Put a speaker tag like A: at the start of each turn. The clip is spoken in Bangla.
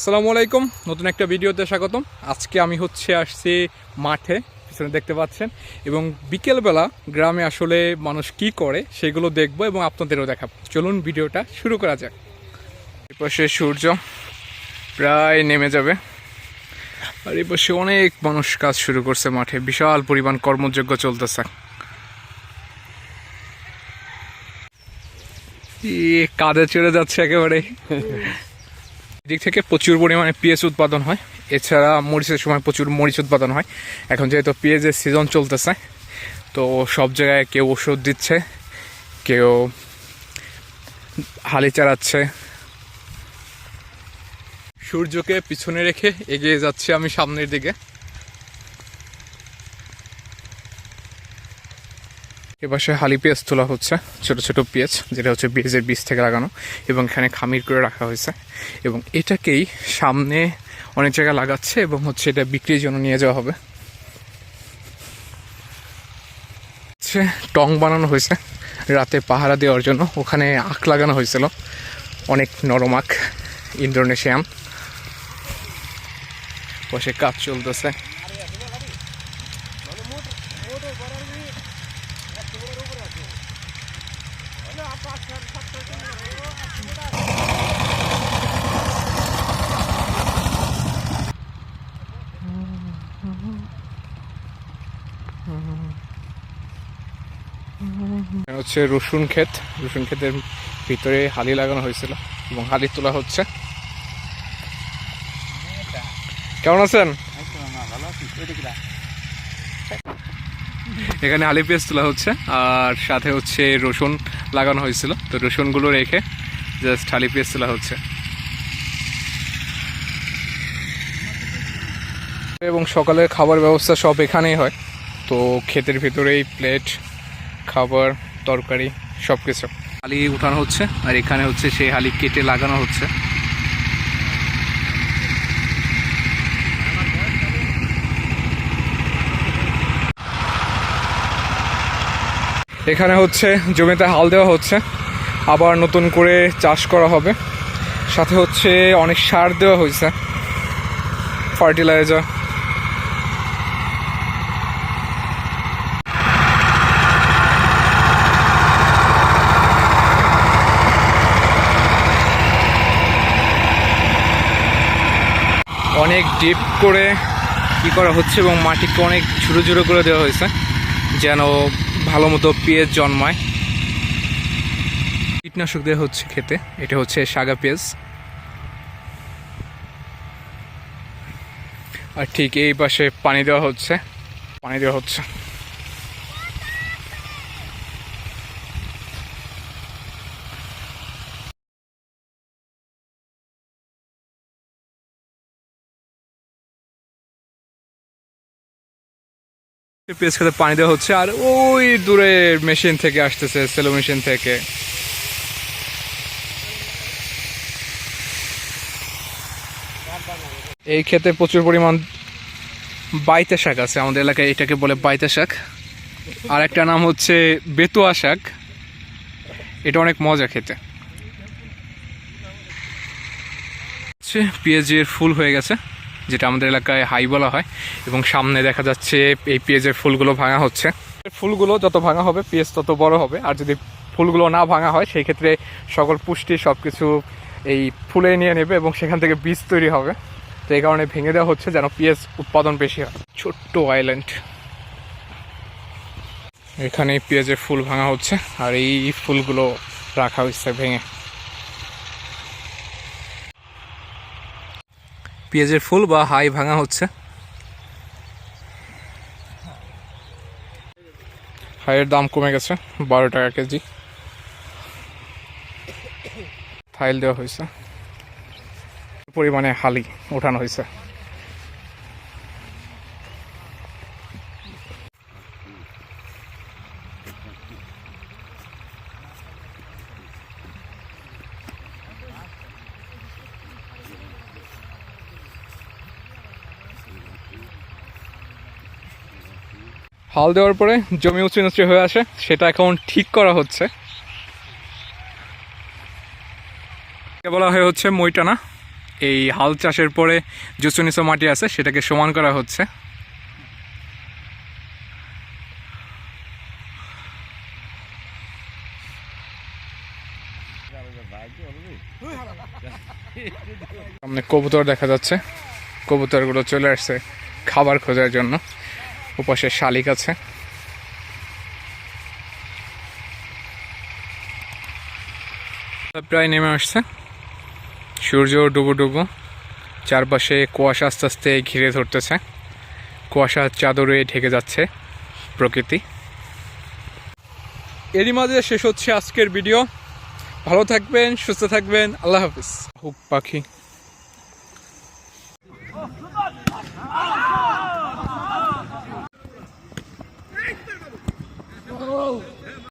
A: আসসালামু আলাইকুম। নতুন একটা ভিডিওতে স্বাগতম। আজকে আমি হচ্ছে আসছি মাঠে, পিছনে দেখতে পাচ্ছেন, এবং বিকেলবেলা গ্রামে আসলে মানুষ কি করে সেগুলো দেখব এবং আপনাদেরও দেখাবো। চলুন ভিডিওটা শুরু করা যাক। এপাশে সূর্য প্রায় নেমে যাবে। আর এই পাশে অনেক মানুষ কাজ শুরু করছে মাঠে। বিশাল পরিমাণ কর্মযোগ্য চলতেছে। কাঁধে চড়ে যাচ্ছে একেবারে। দিক থেকে প্রচুর পরিমাণে পেঁয়াজ উৎপাদন হয়। এছাড়া মরিচের সময় প্রচুর মরিচ উৎপাদন হয়। এখন যেহেতু পেঁয়াজের সিজন চলতেছে, তো সব জায়গায় কেউ ওষুধ দিচ্ছে, কেউ হালি চালাচ্ছে। সূর্যকে পিছনে রেখে এগিয়ে যাচ্ছি আমি সামনের দিকে। এপাশে হালি পেঁয়াজ তোলা হচ্ছে, ছোট ছোট পেঁয়াজ, যেটা হচ্ছে পেঁয়াজের বীজ থেকে লাগানো এবং এখানে খামির করে রাখা হয়েছে। এবং এটাকেই সামনে অনেক জায়গায় লাগাচ্ছে এবং হচ্ছে এটা বিক্রির জন্য নিয়ে যাওয়া হবে। হচ্ছে টং বানানো হয়েছে, রাতে পাহারা দেওয়ার জন্য। ওখানে আখ লাগানো হয়েছিল, অনেক নরম আখ, ইন্দোনেশিয়ান। বসে কাজ চলতেছে। হচ্ছে রসুন ক্ষেত। রসুন ক্ষেতের ভিতরে হালি লাগানো হয়েছিল এবং হালি তোলা হচ্ছে। কেমন আছেন? এখানে আলি পেঁয়াজ তোলা হচ্ছে, আর সাথে হচ্ছে রসুন লাগানো হয়েছিল। তো রসুনগুলো রেখে জাস্ট আলি পেঁয়াজ তোলা হচ্ছে। এবং সকালের খাবার ব্যবস্থা সব এখানেই হয়। তো ক্ষেতের ভিতরেই প্লেট, খাবার, তরকারি সব কিছু হালি উঠানো হচ্ছে, আর এখানে হচ্ছে সেই হালি কেটে লাগানো হচ্ছে। এখানে হচ্ছে জমিতে হাল দেওয়া হচ্ছে। আবার নতুন করে চাষ করা হবে। সাথে হচ্ছে অনেক সার দেওয়া হয়েছে। ফার্টিলাইজার। অনেক ডিপ করে কি করা হচ্ছে এবং মাটিকে অনেক ঝুড়ো ঝুড়ো করে দেওয়া হয়েছে। যেন ভালো মতো পেঁয়াজ জন্মায়। কীটনাশক দেওয়া হচ্ছে খেতে, এটা হচ্ছে সাগা পেঁয়াজ। আর ঠিক এই পাশে পানি দেওয়া হচ্ছে, পানি দেওয়া হচ্ছে। পেঁয়াজ খেতে পানি দেওয়া হচ্ছে, আর ওই দূরে মেশিন থেকে আসতেছে, সেলো মেশিন থেকে। এই ক্ষেতে প্রচুর পরিমাণ বাইতে শাক আছে, আমাদের এলাকায় এটাকে বলে বাইতে শাক। আর একটা নাম হচ্ছে বেতুয়া শাক। এটা অনেক মজা খেতে। পেঁয়াজের ফুল হয়ে গেছে। যেটা আমাদের এলাকায় হাই বলা হয়, এবং সামনে দেখা যাচ্ছে এই পেঁয়াজের ফুলগুলো ভাঙা হচ্ছে। ফুলগুলো যত ভাঙা হবে, পেঁয়াজ তত বড় হবে, আর যদি ফুলগুলো না ভাঙা হয়, সেই ক্ষেত্রে সকল পুষ্টি সব কিছু এই ফুলে নিয়ে নেবে এবং সেখান থেকে বীজ তৈরি হবে। তো এই কারণে ভেঙে দেওয়া হচ্ছে যেন পেঁয়াজ উৎপাদন বেশি হয়। ছোট্ট আইল্যান্ড এখানে পেঁয়াজের ফুল ভাঙা হচ্ছে, আর এই ফুলগুলো রাখা হচ্ছে ভেঙে। পেঁয়াজের ফুল বা হাই ভাঙা হচ্ছে। হাইয়ের দাম কমে গেছে, বারো টাকা কেজি। ফাইল দেওয়া হয়েছে। পরিমাণে হালি ওঠানো হয়েছে। হাল দেওয়ার পরে জমি উঁচু নিচু হয়ে আসে, সেটা এখন ঠিক করা হচ্ছে। বলা হয় হচ্ছে মইটানা এই হাল চাষের পরে যে নিচু মাটি আছে, সেটাকে সমান করা হচ্ছে। সামনে কবুতর দেখা যাচ্ছে। কবুতরগুলো চলে আসছে খাবার খোঁজার জন্য। উপাসে শালিক আছে। প্রায় নেমে আসছে। সূর্য ডুবু ডুবু। চারপাশে কুয়াশা আস্তে আস্তে ঘিরে ধরতেছে। কুয়াশার চাদরে ঢেকে যাচ্ছে প্রকৃতি। এরই মাঝে শেষ হচ্ছে আজকের ভিডিও। ভালো থাকবেন, সুস্থ থাকবেন। আল্লাহ হাফিজ। হুক, পাখি।